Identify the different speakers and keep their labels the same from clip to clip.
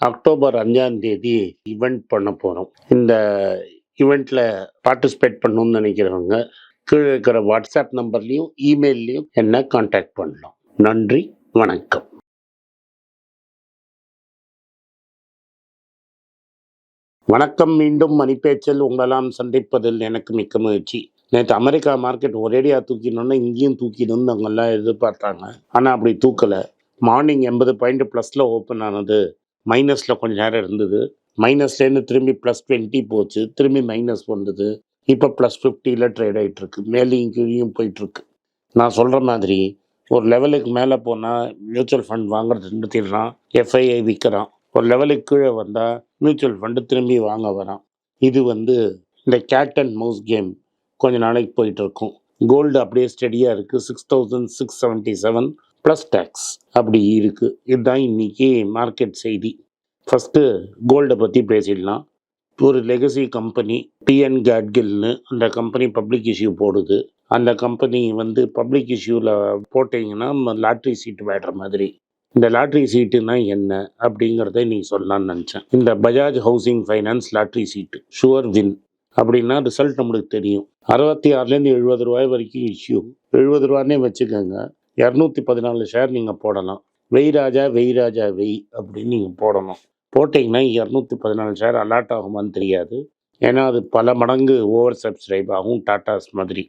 Speaker 1: October அஞ்சாம் தேதி event பண்ண போகிறோம் இந்த ஈவெண்ட்டில் பார்ட்டிசிபேட் பண்ணணும்னு நினைக்கிறவங்க கீழே இருக்கிற வாட்ஸ்அப் நம்பர்லேயும் இமெயில்லையும் என்ன காண்டாக்ட் பண்ணலாம். நன்றி வணக்கம். வணக்கம் மீண்டும் மணிப்பேச்சில். உங்களெல்லாம் சந்திப்பதில் எனக்கு மிக்க மகிழ்ச்சி. நேற்று அமெரிக்கா மார்க்கெட் ஒரேடியாக தூக்கினோன்னா இங்கேயும் தூக்கிடும்னு அவங்கெல்லாம் எதிர்பார்த்தாங்க. ஆனால் அப்படி தூக்கலை. மார்னிங் எண்பது பாயிண்ட் ப்ளஸில் ஓப்பன் ஆனது. மைனஸில் கொஞ்ச நேரம் இருந்தது. மைனஸ்லேருந்து திரும்பி ப்ளஸ் டுவெண்ட்டி போச்சு. திரும்பி மைனஸ் வந்தது. இப்போ ப்ளஸ் ஃபிஃப்டியில் ட்ரேட் ஆகிட்டுருக்கு மேலேயும் கீழேயும் போயிட்டுருக்கு. நான் சொல்கிற மாதிரி ஒரு லெவலுக்கு மேலே போனால் மியூச்சுவல் ஃபண்ட் வாங்குறது நிறுத்திடுறான். எஃப்ஐஐ விற்கிறான் ஒரு லெவலுக்கு கீழே வந்தால் மியூச்சுவல் ஃபண்டு திரும்பி வாங்க வரான். இது வந்து இந்த கேட் அண்ட் மவுஸ் கேம் கொஞ்ச நாளைக்கு போயிட்டு இருக்கும் கோல்டு அப்படியே ஸ்டெடியாக இருக்குது six thousand six seventy seven plus tax அப்படி இருக்குது இதுதான் இன்றைக்கி மார்க்கெட் செய்தி. ஃபஸ்ட்டு கோல்டை பற்றி பேசிடலாம். ஒரு லெகசி கம்பெனி டிஎன் கேட்கில்னு அந்த கம்பெனி பப்ளிக் இஷ்யூ போடுது. அந்த கம்பெனி வந்து பப்ளிக் இஷ்யூவில் போட்டிங்கன்னா லாட்ரி சீட்டு விடுற மாதிரி. இந்த லாட்ரி சீட்டுனா என்ன அப்படிங்கிறத நீ சொல்லலாம்னு நினச்சேன். இந்த பஜாஜ் ஹவுசிங் ஃபைனான்ஸ் லாட்ரி சீட்டு ஷுவர் வின் அப்படின்னா ரிசல்ட் நம்மளுக்கு தெரியும். அறுபத்தி ஆறுலேருந்து எழுபது ரூபாய் வரைக்கும் இஷ்யூ எழுபது ரூபான்னே வச்சுக்கோங்க. இரநூத்தி பதினாலு ஷேர் நீங்கள் போடலாம். வெய் ராஜா வெய் ராஜா வெய் அப்படின்னு நீங்கள் போடணும். போட்டிங்கன்னா இரநூத்தி பதினாலு ஷேர் அலாட் ஆகுமான்னு தெரியாது. ஏன்னா அது பல மடங்கு ஓவர் சப்ஸ்கிரைப் ஆகும் டாட்டாஸ் மாதிரி.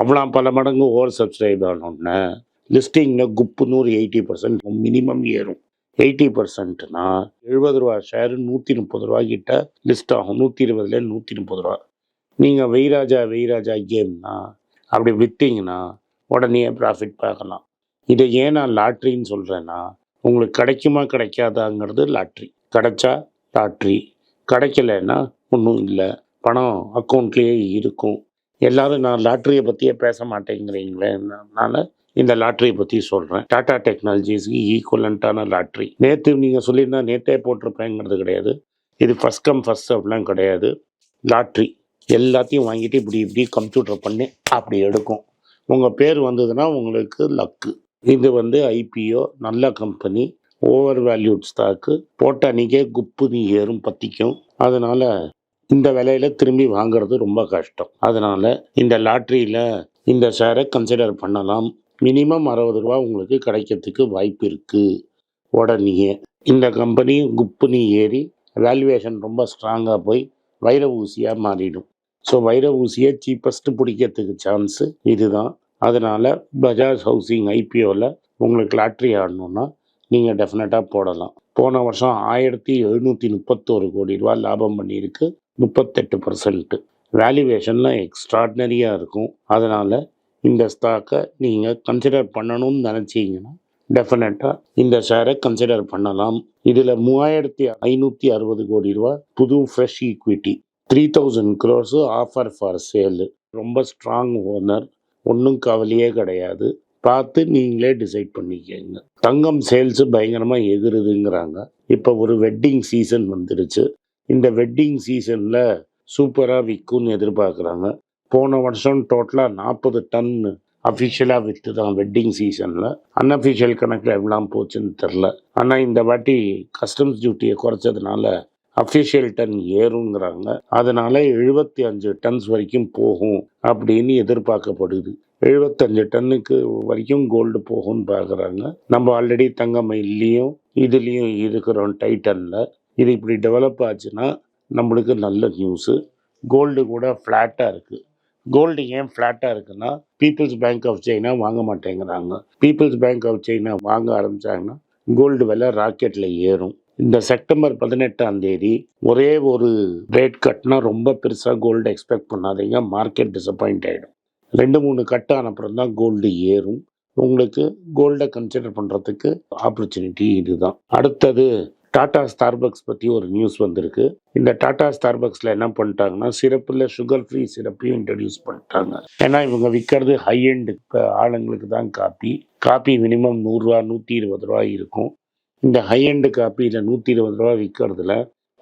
Speaker 1: அவ்வளோ பல மடங்கு ஓவர் சப்ஸ்கிரைப் ஆனோடனே லிஸ்டிங்கில் குப்பு நூறு எயிட்டி பர்சன்ட் மினிமம் ஏறும். எயிட்டி பர்சன்ட்னா எழுபது ரூபா ஷேரு நூற்றி முப்பது ரூபா கிட்ட லிஸ்ட் ஆகும். நூற்றி இருபதுல நூற்றி முப்பது ரூபா. நீங்கள் வெய்ராஜா வெய்ராஜா கேம்னா அப்படி விற்றீங்கன்னா உடனே ப்ராஃபிட் பார்க்கலாம். இதை ஏன் நான் லாட்ரின்னு சொல்கிறேன்னா உங்களுக்கு கிடைக்குமா கிடைக்காதாங்கிறது லாட்ரி. கிடைச்சா லாட்ரி. கிடைக்கலன்னா ஒன்றும் இல்லை. பணம் அக்கௌண்ட்லேயே இருக்கும். எல்லாரும் நான் லாட்ரியை பற்றியே பேச மாட்டேங்கிறீங்களேனால இந்த லாட்ரியை பற்றி சொல்கிறேன் டாடா டெக்னாலஜிஸ்க்கு ஈக்குவலண்ட்டான லாட்ரி. நேற்று நீங்கள் சொல்லியிருந்தா நேற்றே போட்டிருப்பேங்கிறது கிடையாது. இது ஃபஸ்ட் கம் ஃபஸ்ட் அப்படிலாம் கிடையாது. லாட்ரி. எல்லாத்தையும் வாங்கிட்டு இப்படி இப்படி கம்ப்யூட்டர் பண்ணி அப்படி எடுக்கும். உங்கள் பேர் வந்ததுன்னா உங்களுக்கு லக்கு இது வந்து ஐபிஓ நல்ல கம்பெனி ஓவர் வேல்யூட் ஸ்டாக்கு போட்ட அன்றைக்கே குப்பு நீ ஏறும் பற்றிக்கும் அதனால் இந்த விலையில திரும்பி வாங்குறது ரொம்ப கஷ்டம். அதனால் இந்த லாட்ரியில் இந்த ஷேரை கன்சிடர் பண்ணலாம். மினிமம் அறுபது ரூபா உங்களுக்கு கிடைக்கிறதுக்கு வாய்ப்பு இருக்குது உடனே இந்த கம்பெனி குப்புனி ஏறி வேல்யூவேஷன் ரொம்ப ஸ்ட்ராங்காக போய் வைர ஊசியாக மாறிடும். ஸோ வைர ஊசியை சீப்பஸ்ட்டு பிடிக்கிறதுக்கு சான்ஸு இதுதான். அதனால் பஜாஜ் ஹவுசிங் ஐபிஓவில் உங்களுக்கு லாட்ரி ஆடணுன்னா நீங்கள் டெஃபினட்டாக போடலாம். போன வருஷம் ஆயிரத்தி எழுநூற்றி முப்பத்தோரு கோடி ரூபா லாபம் பண்ணியிருக்கு. முப்பத்தெட்டு பர்சன்ட்டு வேல்யூவேஷன்லாம் எக்ஸ்ட்ராடினரியாக இருக்கும். அதனால் இந்த ஸ்டாக்கை நீங்கள் கன்சிடர் பண்ணணும்னு நினச்சிங்கன்னா டெஃபினட்டாக இந்த ஷேரை கன்சிடர் பண்ணலாம். இதில் மூவாயிரத்தி ஐநூற்றி அறுபது கோடி ரூபா புது fresh equity three thousand crores offer for sale ரொம்ப ஸ்ட்ராங் ஓனர் ஒன்றும் கவலையே கிடையாது. பார்த்து நீங்களே டிசைட் பண்ணிக்கங்க. தங்கம் சேல்ஸு பயங்கரமாக எகிருதுங்கிறாங்க. இப்போ ஒரு வெட்டிங் சீசன் வந்துடுச்சு இந்த வெட்டிங் சீசனில் சூப்பராக விற்கும்னு எதிர்பார்க்குறாங்க. போன வருஷம் டோட்டலாக நாற்பது டன் அஃபிஷியலாக விற்று தான் வெட்டிங் சீசனில் அன்அஃபிஷியல் கணக்கில் எவ்வளோ போச்சுன்னு தெரில. ஆனால் இந்த வாட்டி கஸ்டம்ஸ் டியூட்டியை குறைச்சதுனால அஃபிஷியல் டன் ஏறுங்கிறாங்க. அதனால எழுபத்தி அஞ்சு டன்ஸ் வரைக்கும் போகும் அப்படின்னு எதிர்பார்க்கப்படுது. எழுபத்தஞ்சு டன்னுக்கு வரைக்கும் கோல்டு போகும்னு பார்க்குறாங்க. நம்ம ஆல்ரெடி தங்கம் இல்லையும் இதுலேயும் இருக்கிறோம் டைட்டனில் இது இப்படி டெவலப் ஆச்சுன்னா நம்மளுக்கு நல்ல நியூஸு கோல்டு கூட ஃப்ளாட்டாக இருக்குது கோல்டு ஏன் ஃப்ளாட்டாக இருக்குன்னா பீப்புள்ஸ் பேங்க் ஆஃப் சைனா வாங்க மாட்டேங்கிறாங்க. பீப்புள்ஸ் பேங்க் ஆஃப் சைனா வாங்க ஆரம்பித்தாங்கன்னா கோல்டு விலை ராக்கெட்டில் ஏறும். இந்த செப்டம்பர் பதினெட்டாம் தேதி ஒரே ஒரு ரேட் கட்னா ரொம்ப பெருசாக கோல்டு எக்ஸ்பெக்ட் பண்ணாதீங்க. மார்க்கெட் டிசப்பாயிண்ட் ஆகிடும் ரெண்டு மூணு கட் அனுப்புறம் தான் கோல்டு ஏறும். உங்களுக்கு கோல்டை கன்சிடர் பண்ணுறதுக்கு ஆப்பர்ச்சுனிட்டி இதுதான். அடுத்தது டாடா ஸ்டார்பக்ஸ் பற்றி ஒரு நியூஸ் வந்திருக்கு. இந்த டாடா ஸ்டார்பக்ஸில் என்ன பண்ணிட்டாங்கன்னா சிறப்பில் சுகர் ஃப்ரீ சிறப்பையும் இன்ட்ரடியூஸ் பண்ணிட்டாங்க. ஏன்னா இவங்க விற்கிறது ஹை எண்டு ஆளுங்களுக்கு தான் காப்பி. காப்பி மினிமம் நூறுரூவா நூற்றி இருபது ரூபா இருக்கும். இந்த ஹைஎண்டு காப்பியில் நூற்றி இருபது ரூபா விற்கிறதுல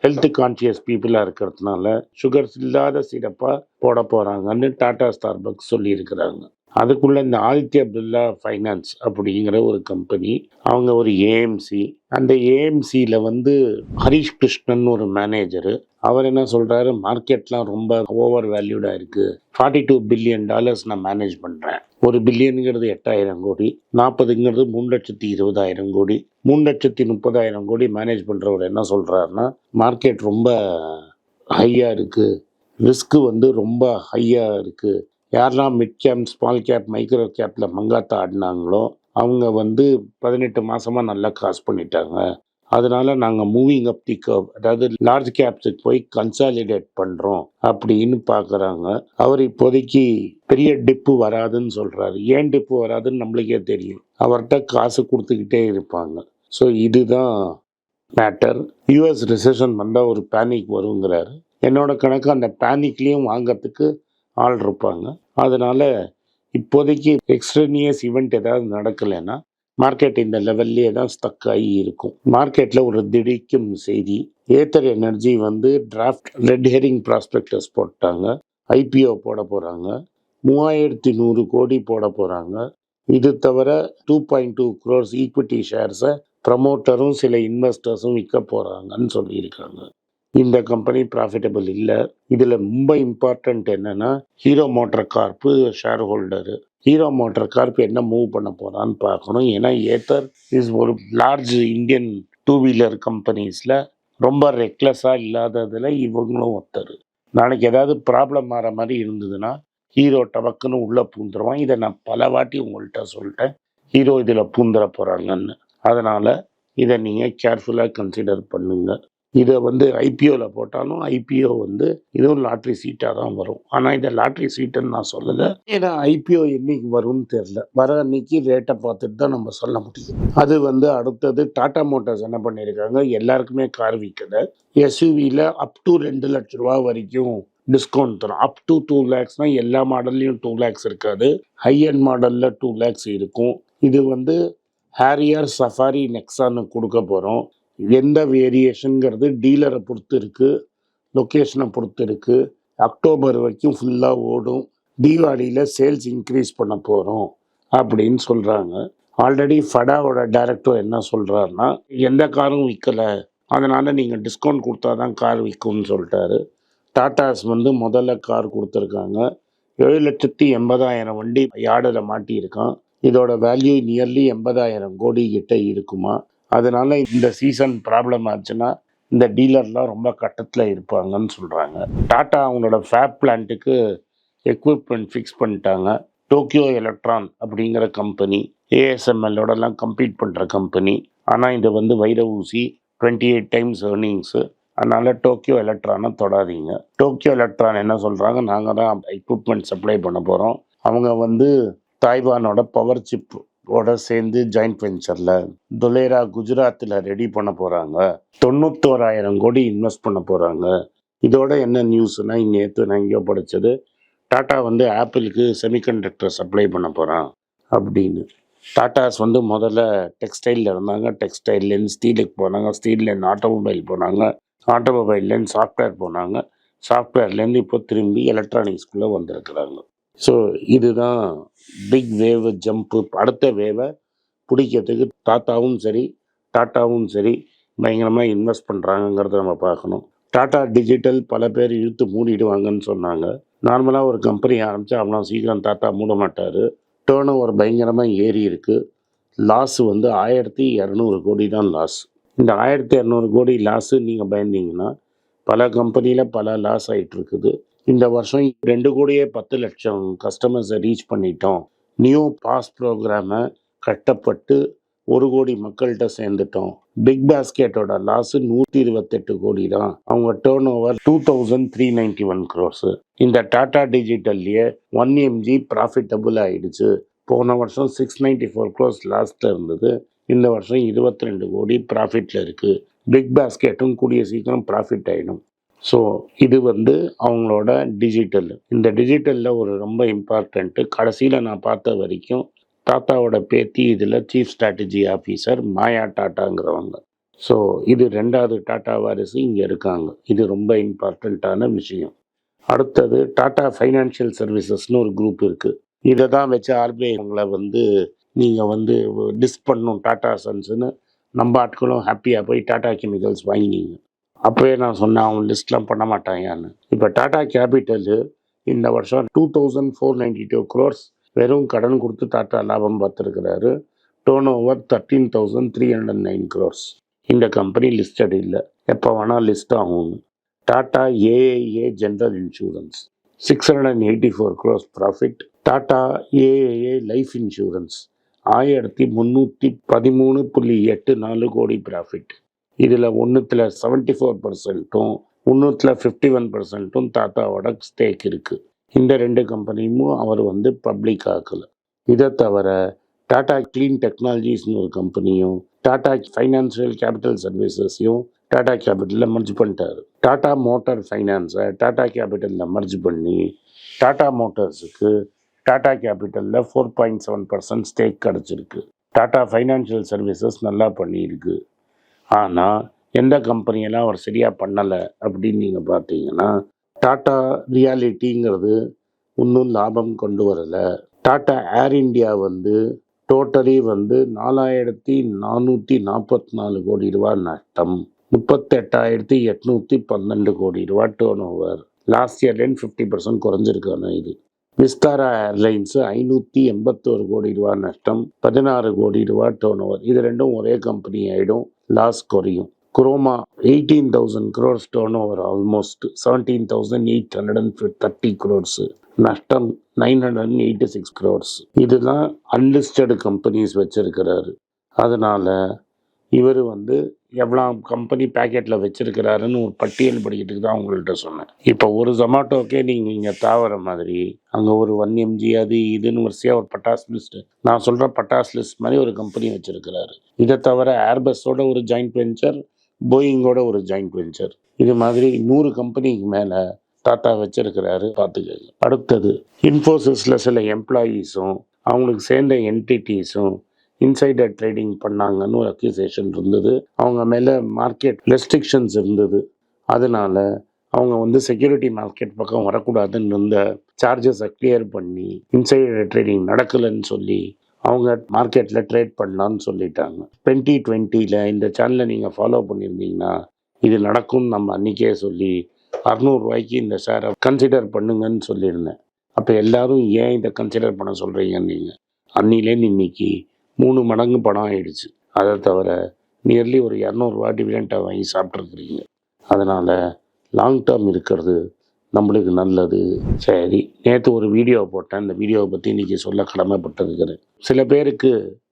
Speaker 1: ஹெல்த் கான்சியஸ் பீப்புளாக இருக்கிறதுனால சுகர்ஸ் இல்லாத சிறப்பாக போட போகிறாங்கன்னு டாடா ஸ்டார்பக்ஸ் சொல்லியிருக்கிறாங்க. அதுக்குள்ளே இந்த ஆதித்ய பிர்லா ஃபைனான்ஸ் அப்படிங்கிற ஒரு கம்பெனி அவங்க ஒரு ஏஎம்சி அந்த ஏஎம்சியில் வந்து ஹரிஷ் கிருஷ்ணன் ஒரு மேனேஜரு அவர் என்ன சொல்கிறாரு மார்க்கெட்லாம் ரொம்ப ஓவர் வேல்யூடாக இருக்குது ஃபார்ட்டி டூ பில்லியன் டாலர்ஸ் நான் மேனேஜ் பண்ணுறேன் ஒரு பில்லியனுங்கிறது எட்டாயிரம் கோடி நாற்பதுங்கிறது மூணு லட்சத்தி இருபதாயிரம் கோடி மூணு லட்சத்தி முப்பதாயிரம் கோடி மேனேஜ் பண்ணுறவர் என்ன சொல்கிறாருன்னா மார்க்கெட் ரொம்ப ஹையாக இருக்குது ரிஸ்க்கு வந்து ரொம்ப ஹையாக இருக்குது யாரெல்லாம் mid cap small cap micro கேப்பில் மங்காத்தா ஆடினாங்களோ அவங்க வந்து பதினெட்டு மாதமாக நல்லா காசு பண்ணிட்டாங்க. அதனால நாங்கள் மூவிங் அப் தி கர்வ் அதாவது லார்ஜ் கேப்ஸுக்கு போய் கன்சாலிடேட் பண்ணுறோம் அப்படின்னு பார்க்குறாங்க அவர் இப்போதைக்கு பெரிய டிப்பு வராதுன்னு சொல்கிறாரு ஏன் டிப்பு வராதுன்னு நம்மளுக்கே தெரியும். அவர்கிட்ட காசு கொடுத்துக்கிட்டே இருப்பாங்க. ஸோ இதுதான் மேட்டர் யூஎஸ் ரிசெஷன் வந்தால் ஒரு பேனிக் வருங்கிறாரு. என்னோட கணக்கு அந்த பேனிக்லேயும் வாங்கிறதுக்கு ஆள் இருப்பாங்க. அதனால் இப்போதைக்கு எக்ஸ்ட்ரனியஸ் ஈவெண்ட் ஏதாவது நடக்கலைன்னா மார்க்கெட் இந்த லெவல்லே தான் ஸ்டக் ஆகி இருக்கும். மார்க்கெட்டில் ஒரு திடிக்கும் செய்தி ஏத்தர் எனர்ஜி வந்து டிராஃப்ட் ரெட் ஹெரிங் ப்ராஸ்பெக்டஸ் போட்டாங்க. ஐபிஓ போட போகிறாங்க மூவாயிரத்தி நூறு கோடி போட போகிறாங்க இது தவிர two point two crores equity ஷேர்ஸை ப்ரமோட்டரும் சில இன்வெஸ்டர்ஸும் விற்க போகிறாங்கன்னு சொல்லியிருக்காங்க. இந்த கம்பெனி ப்ராஃபிட்டபிள் இல்லை. இதில் ரொம்ப இம்பார்ட்டண்ட் என்னென்னா hero motor கார்ப்பு shareholder hero motor corp என்ன மூவ் பண்ண போகிறான்னு பார்க்கணும். ஏன்னா ஏத்தர் இஸ் ஒரு லார்ஜ் இந்தியன் டூ வீலர் கம்பெனிஸில் ரொம்ப ரெக்லெஸ்ஸாக இல்லாததில் இவங்களும் ஒருத்தர். நாளைக்கு ஏதாவது ப்ராப்ளம் ஆகிற மாதிரி இருந்ததுன்னா ஹீரோ டபக்குன்னு உள்ளே பூந்துருவான். இதை நான் பல வாட்டி உங்கள்கிட்ட சொல்லிட்டேன். ஹீரோ இதில் பூந்துட போகிறாங்கன்னு அதனால் இதை நீங்கள் கேர்ஃபுல்லாக கன்சிடர் பண்ணுங்க. இதை வந்து ஐபிஓவில் போட்டாலும் ஐபிஓ வந்து இதுவும் லாட்ரி சீட்டாக தான் வரும். ஆனால் இதை லாட்ரி சீட்டுன்னு நான் சொல்லலை. ஏன்னா ஐபிஓ என்னைக்கு வரும்னு தெரில வர அன்னைக்கு ரேட்டை பார்த்துட்டு தான் நம்ம சொல்ல முடியும். அது வந்து அடுத்தது டாடா மோட்டார்ஸ் என்ன பண்ணியிருக்காங்க? எல்லாருக்குமே கார் விற்கலை எஸ்யூவியில் அப் டு ரெண்டு லட்ச ரூபா வரைக்கும் டிஸ்கவுண்ட் தரும். அப் டு டூ லேக்ஸ்னால் எல்லா மாடல்லையும் டூ லேக்ஸ் இருக்காது. ஹை அண்ட் மாடலில் டூ லேக்ஸ் இருக்கும். இது வந்து ஹேரியர் சஃபாரி நெக்ஸான்னு கொடுக்க போகிறோம் எந்த வேரியேஷனுங்கிறது டீலரை பொறுத்து இருக்குது லொக்கேஷனை பொறுத்து இருக்குது அக்டோபர் வரைக்கும் ஃபுல்லாக ஓடும். தீபாவளியில் சேல்ஸ் இன்க்ரீஸ் பண்ண போகிறோம் அப்படின்னு சொல்கிறாங்க ஆல்ரெடி ஃபடாவோட டைரக்டர் என்ன சொல்கிறாருன்னா எந்த காரும் விற்கலை அதனால் நீங்கள் டிஸ்கவுண்ட் கொடுத்தா தான் கார் விற்கும்னு சொல்லிட்டாரு. டாட்டாஸ் வந்து முதல்ல கார் கொடுத்துருக்காங்க. ஏழு லட்சத்தி எண்பதாயிரம் வண்டி யார்டில் மாட்டியிருக்கான். இதோட வேல்யூ நியர்லி எண்பதாயிரம் கோடி கிட்ட இருக்குமா. அதனால இந்த சீசன் ப்ராப்ளம் ஆச்சுன்னா இந்த டீலர்லாம் ரொம்ப கட்டத்தில் இருப்பாங்கன்னு சொல்கிறாங்க டாட்டா அவங்களோட ஃபேப் பிளான்ட்டுக்கு எக்யூப்மெண்ட் ஃபிக்ஸ் பண்ணிட்டாங்க. டோக்கியோ எலக்ட்ரான் அப்படிங்கிற கம்பெனி ஏஎஸ்எம்எல்லோடலாம் கம்பீட் பண்ணுற கம்பெனி ஆனால் இது வந்து வைர ஊசி டுவெண்ட்டி எயிட் டைம்ஸ் ஏர்னிங்ஸு அதனால் டோக்கியோ எலக்ட்ரானை தொடாதீங்க. டோக்கியோ எலக்ட்ரான் என்ன சொல்கிறாங்க நாங்கள் தான் எக்யூப்மெண்ட் சப்ளை பண்ண போகிறோம் அவங்க வந்து தாய்வானோட பவர் சிப் ஓட சேர்ந்து ஜாயிண்ட் வெஞ்சரில் துலேரா குஜராத்தில் ரெடி பண்ண போகிறாங்க தொண்ணூத்தோராயிரம் கோடி இன்வெஸ்ட் பண்ண போகிறாங்க இதோட என்ன நியூஸ்னா நேற்று நான் எங்கேயோ படித்தது டாட்டா வந்து ஆப்பிளுக்கு செமிகண்டக்டர் சப்ளை பண்ண போகிறான் அப்படின்னு. டாட்டாஸ் வந்து முதல்ல டெக்ஸ்டைலில் இருந்தாங்க. டெக்ஸ்டைல்லேருந்து ஸ்டீலுக்கு போனாங்க. ஸ்டீல்லேருந்து ஆட்டோமொபைல் போனாங்க. ஆட்டோமொபைல்லேருந்து சாஃப்ட்வேர் போனாங்க. சாஃப்ட்வேர்லேருந்து இப்போ திரும்பி எலக்ட்ரானிக்ஸ்குள்ளே வந்திருக்கிறாங்க. ஸோ இதுதான் பிக் வேவ் ஜம்ப்பு அடுத்த வேவை பிடிக்கிறதுக்கு டாட்டாவும் சரி டாட்டாவும் சரி பயங்கரமாக இன்வெஸ்ட் பண்ணுறாங்கங்கிறத நம்ம பார்க்கணும். டாடா டிஜிட்டல் பல பேர் இழுத்து மூடிடுவாங்கன்னு சொன்னாங்க. நார்மலாக ஒரு கம்பெனி ஆரம்பித்தா அவ்வளோ சீக்கிரம் டாட்டா மூட மாட்டார். டேர்ன் ஓவர் பயங்கரமாக ஏறி இருக்குது லாஸ் வந்து ஆயிரத்தி இரநூறு கோடி தான் லாஸ் இந்த ஆயிரத்தி இரநூறு கோடி லாஸு நீங்கள் பயந்தீங்கன்னா பல கம்பெனியில் பல லாஸ் ஆகிட்டு இருக்குது இந்த வருஷம் ரெண்டு கோடியே பத்து லட்சம் கஸ்டமர்ஸை ரீச் பண்ணிட்டோம். நியூ பாஸ் ப்ரோக்ராமை கட்டப்பட்டு ஒரு கோடி மக்கள்கிட்ட சேர்ந்துட்டோம். பிக் பாஸ்கெட்டோட லாஸு நூற்றி இருபத்தெட்டு கோடி தான். அவங்க turnover two thousand three ninety one crores இந்த டாடா டிஜிட்டல்லையே ஒன் எம்ஜி ப்ராஃபிட்டபுள் ஆகிடுச்சு போன வருஷம் சிக்ஸ் நைன்டி ஃபோர் க்ரோஸ் லாஸ்ட்டில் இருந்தது. இந்த வருஷம் இருபத்தி ரெண்டு கோடி ப்ராஃபிட்டில் இருக்குது பிக் பாஸ்கெட்டும் கூடிய சீக்கிரம் ப்ராஃபிட் ஆகிடும் ஸோ இது வந்து அவங்களோட டிஜிட்டல் இந்த டிஜிட்டலில் ஒரு ரொம்ப இம்பார்ட்டண்ட்டு கடைசியில் நான் பார்த்த வரைக்கும் டாட்டாவோட பேத்தி இதில் சீஃப் ஸ்ட்ராட்டஜி ஆஃபீஸர் மாயா டாட்டாங்கிறவங்க. ஸோ இது ரெண்டாவது டாட்டா வாரிசு இங்கே இருக்காங்க. இது ரொம்ப இம்பார்ட்டண்ட்டான விஷயம். அடுத்தது டாடா ஃபைனான்ஷியல் சர்வீசஸ்னு ஒரு குரூப் இருக்குது இதை தான் வச்சு ஆர்பிஐ உங்களை வந்து நீங்கள் வந்து டிஸ் பண்ணணும் டாடா சன்ஸ்னு நம்ம ஆட்களும் ஹாப்பியாக போய் டாடா கெமிக்கல்ஸ் வாங்கினீங்க. அப்போயே நான் சொன்னேன் அவங்க லிஸ்ட்லாம் பண்ண மாட்டாங்கன்னு இப்போ டாடா கேபிட்டலு இந்த வருஷம் two thousand four ninety two crores வெறும் கடன் கொடுத்து டாட்டா லாபம் பார்த்துருக்கிறாரு. Tone over thirteen thousand three hundred nine crores இந்த கம்பெனி லிஸ்டட் இல்லை. எப்போ வேணால் லிஸ்ட் ஆகும் Tata AAA general insurance six hundred and eighty four crores profit Tata AAA life insurance ஆயிரத்தி முந்நூற்றி பதிமூணு புள்ளி எட்டு நாலு கோடி ப்ராஃபிட் இதில் ஒன்றுத்தில் செவன்ட்டி ஃபோர் பர்சன்ட்டும் ஒன்றுத்தில் ஃபிஃப்டி ஒன் பர்சன்ட்டும் டாட்டாவோட ஸ்டேக் இருக்குது இந்த ரெண்டு கம்பெனியும் அவர் வந்து பப்ளிக் ஆக்கலை. இதை தவிர டாடா க்ளீன் டெக்னாலஜிஸ்னு ஒரு கம்பெனியும் டாடா ஃபைனான்சியல் கேபிட்டல் சர்வீசஸையும் டாடா கேபிட்டலில் மர்ஜ் பண்ணிட்டாரு. டாடா மோட்டார் ஃபைனான்ஸை டாடா கேபிட்டலில் மர்ஜ் பண்ணி டாடா மோட்டார்ஸுக்கு Tata கேபிட்டலில் four point seven percent stake கிடச்சிருக்கு. டாடா ஃபைனான்ஷியல் சர்வீசஸ் நல்லா பண்ணியிருக்கு. ஆனால் எந்த கம்பெனியெல்லாம் அவர் சரியாக பண்ணலை அப்படின்னு நீங்கள் பார்த்தீங்கன்னா டாடா ரியாலிட்டிங்கிறது இன்னும் லாபம் கொண்டு வரலை. டாடா ஏர் இண்டியா வந்து டோட்டலி வந்து நாலாயிரத்தி நானூற்றி நாற்பத்தி நாலு கோடி ரூபா நஷ்டம் முப்பத்தெட்டாயிரத்தி எட்நூற்றி பன்னெண்டு கோடி ரூபா டேர்ன் ஓவர் லாஸ்ட் இயர்லேருந்து ஃபிஃப்டி பர்சன்ட் குறைஞ்சிருக்கான இது. விஸ்தாரா ஏர்லைன்ஸ் ஐநூற்றி எண்பத்தோரு கோடி ரூபா நஷ்டம் பதினாறு கோடி ரூபா டேர்ன் ஓவர் இது ரெண்டும் ஒரே கம்பெனி ஆகிடும் லாஸ் குறையும். Croma eighteen thousand crores turnover almost seventeen thousand eight hundred and thirty crores நஷ்டம் nine hundred and eighty six crores இதுதான் அன்லிஸ்டடு கம்பெனிஸ் வச்சிருக்கிறாரு. அதனால் இவர் வந்து எவ்வளோ கம்பெனி பேக்கெட்டில் வச்சிருக்கிறாருன்னு ஒரு பட்டியல் படிக்கிறதுக்கு தான் உங்கள்கிட்ட சொன்னேன். இப்போ ஒரு ஜொமேட்டோக்கே நீங்கள் இங்கே தாவர மாதிரி அங்கே ஒரு ஒன் எம்ஜி அது இதுன்னு வரிசையாக ஒரு பட்டாஸ் லிஸ்ட் நான் சொல்கிற பட்டாஸ் லிஸ்ட் மாதிரி ஒரு கம்பெனி வச்சிருக்கிறாரு. இதை தவிர ஏர்பஸோட ஒரு ஜாயிண்ட் வெஞ்சர் போயிங்கோட ஒரு ஜாயிண்ட் வெஞ்சர் இது மாதிரி நூறு கம்பெனிக்கு மேலே டாட்டா வச்சிருக்கிறாரு பார்த்துக்கோங்க அடுத்தது இன்ஃபோசிஸில் சில எம்ப்ளாயீஸும் அவங்களுக்கு சேர்ந்த என்டிட்டிஸும் இன்சைடர் ட்ரேடிங் பண்ணாங்கன்னு ஒரு அக்யூசேஷன் இருந்தது. அவங்க மேலே மார்க்கெட் ரெஸ்ட்ரிக்ஷன்ஸ் இருந்தது. அதனால அவங்க வந்து செக்யூரிட்டி மார்க்கெட் பக்கம் வரக்கூடாதுன்னு இருந்த சார்ஜஸை கிளியர் பண்ணி இன்சைடர் ட்ரேடிங் நடக்கலைன்னு சொல்லி அவங்க மார்க்கெட்டில் ட்ரேட் பண்ணலான்னு சொல்லிட்டாங்க. டுவெண்ட்டி டுவெண்ட்டியில் இந்த சேனலை நீங்கள் ஃபாலோ பண்ணியிருந்தீங்கன்னா இது நடக்கும்னு நம்ம அன்றைக்கே சொல்லி அறநூறுவாய்க்கு இந்த ஷேரை கன்சிடர் பண்ணுங்கன்னு சொல்லியிருந்தேன். அப்போ எல்லாரும் ஏன் இதை கன்சிடர் பண்ண சொல்கிறீங்கன்னு நீங்கள் அன்னிலேருந்து இன்னைக்கு மூணு மடங்கு பணம் ஆயிடுச்சு. அதை தவிர நியர்லி ஒரு இரநூறுவா டிவிடெண்ட்டை வாங்கி சாப்பிட்ருக்குறீங்க அதனால் லாங் டேர்ம் இருக்கிறது நம்மளுக்கு நல்லது. சரி நேற்று ஒரு வீடியோ போட்டேன். அந்த வீடியோவை பற்றி இன்றைக்கி சொல்ல கடமைப்பட்டிருக்கிறேன். சில பேருக்கு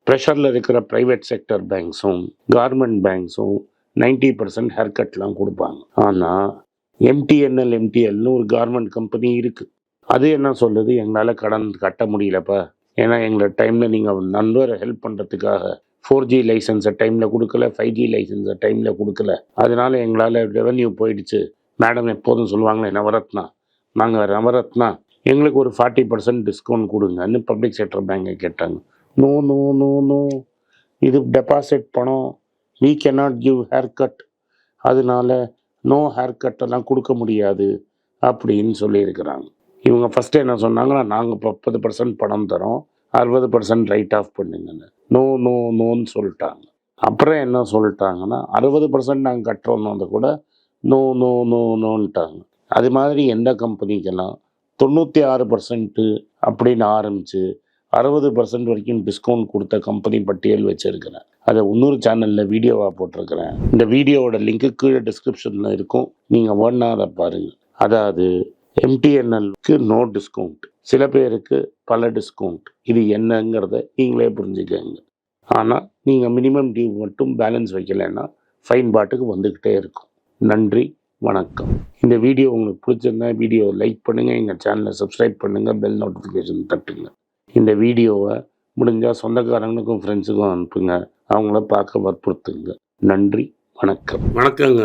Speaker 1: ப்ரெஷரில் இருக்கிற ப்ரைவேட் செக்டர் பேங்க்ஸும் கார்மெண்ட் பேங்க்ஸும் நைன்டி பர்சன்ட் ஹேர் கட்லாம் கொடுப்பாங்க. ஆனால் எம்டிஎன்எல் எம்டிஎல்னு ஒரு கார்மெண்ட் கம்பெனி இருக்குது அது என்ன சொல்லுது? எங்களால் கடன் கட்ட முடியலப்பா. ஏன்னா எங்களை டைமில் நீங்கள் நண்பரை ஹெல்ப் பண்ணுறதுக்காக ஃபோர் ஜி லைசன்ஸை டைமில் கொடுக்கல ஃபைவ் ஜி லைசன்ஸை டைமில் கொடுக்கல. அதனால எங்களால் ரெவன்யூ போயிடுச்சு. மேடம் எப்போதும் சொல்லுவாங்களே நவரத்னா. நாங்கள் நவரத்னா எங்களுக்கு ஒரு ஃபார்ட்டி பர்சன்ட் டிஸ்கவுண்ட் கொடுங்கன்னு பப்ளிக் செக்டர் பேங்கை கேட்டாங்க. நோ நோ நோ நோ இது டெபாசிட் பணம். We cannot give hair cut அதனால நோ ஹேர் கட்டெல்லாம் கொடுக்க முடியாது. அப்படின்னு சொல்லியிருக்கிறாங்க. இவங்க ஃபஸ்ட்டு என்ன சொன்னாங்கன்னா நாங்கள் முப்பது பர்சன்ட் பணம் தரோம். அறுபது பர்சன்ட் ரைட் ஆஃப் பண்ணுங்கன்னு. நோ நோ நோன்னு சொல்லிட்டாங்க. அப்புறம் என்ன சொல்லிட்டாங்கன்னா அறுபது பர்சன்ட் நாங்கள் கட்டுறோன்னு வந்து கூட நோ நோ நோ நோன்ட்டாங்க அது மாதிரி எந்த கம்பெனிக்கெல்லாம் தொண்ணூற்றி ஆறு பர்சன்ட்டு அப்படின்னு ஆரம்பித்து அறுபது பர்சன்ட் வரைக்கும் டிஸ்கவுண்ட் கொடுத்த கம்பெனி பட்டியல் வச்சுருக்கிறேன். அதை இன்னொரு சேனலில் வீடியோவாக போட்டிருக்கிறேன். இந்த வீடியோவோட லிங்க்கு கீழே டிஸ்கிரிப்ஷனில் இருக்கும். நீங்கள் வேணா அதை பாருங்கள் அதாவது எம்டிஎன்எல்க்கு நோ டிஸ்கவுண்ட் சில பேருக்கு பல டிஸ்கவுண்ட் இது என்னங்கிறத நீங்களே புரிஞ்சுக்கங்க. ஆனால் நீங்கள் மினிமம் டியூ மட்டும் பேலன்ஸ் வைக்கலைன்னா ஃபைன் பாட்டுக்கு வந்துக்கிட்டே இருக்கும். நன்றி வணக்கம். இந்த வீடியோ உங்களுக்கு பிடிச்சிருந்தா வீடியோ லைக் பண்ணுங்கள் எங்கள் சேனலை சப்ஸ்கிரைப் பண்ணுங்கள் பெல் நோட்டிஃபிகேஷன் தட்டுங்க. இந்த வீடியோவை முடிஞ்சால் சொந்தக்காரங்களுக்கும் ஃப்ரெண்ட்ஸுக்கும் அனுப்புங்க. அவங்கள பார்க்க வற்புறுத்துங்க. நன்றி வணக்கம். வணக்கங்க.